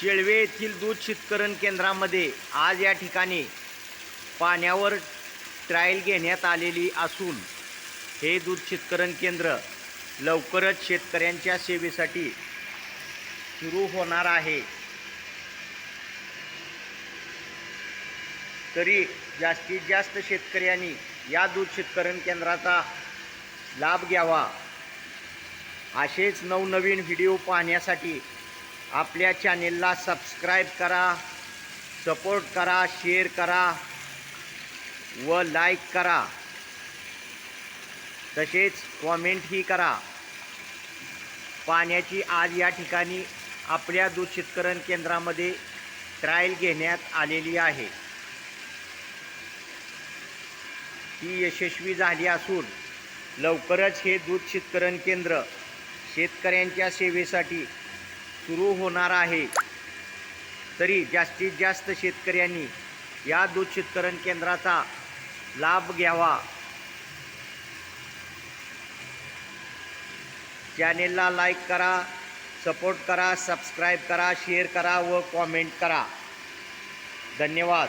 शेळवे येथील दूध शीतकरण केंद्रामध्ये आज या ठिकाणी पाण्यावर ट्रायल घेण्यात आलेली असून हे दूध शीतकरण केंद्र लवकरच शेतकऱ्यांच्या सेवेसाठी सुरू होणार आहे. तरी जास्तीत जास्त शेतकऱ्यांनी या दूध शेतकरण केंद्राचा लाभ घ्यावा. असेच नवनवीन व्हिडिओ पाहण्यासाठी आपल्या चॅनेलला सबस्क्राईब करा सपोर्ट करा शेअर करा व लाईक करा. तसेच कॉमेंटही करा. पाण्याची आज या ठिकाणी आपल्या दूध शेतकरण केंद्रामध्ये ट्रायल घेण्यात आलेली आहे. ती यशस्वी झाली असून लवकरच हे दूध शेतकरण केंद्र शेतकऱ्यांच्या सेवेसाठी सुरू होणार आहे. तरी जास्तीत जास्त शेतकऱ्यांनी या दूध शेतकरण केंद्राचा लाभ घ्यावा. चॅनेलला लाईक करा सपोर्ट करा सबस्क्राईब करा शेअर करा व कॉमेंट करा. धन्यवाद.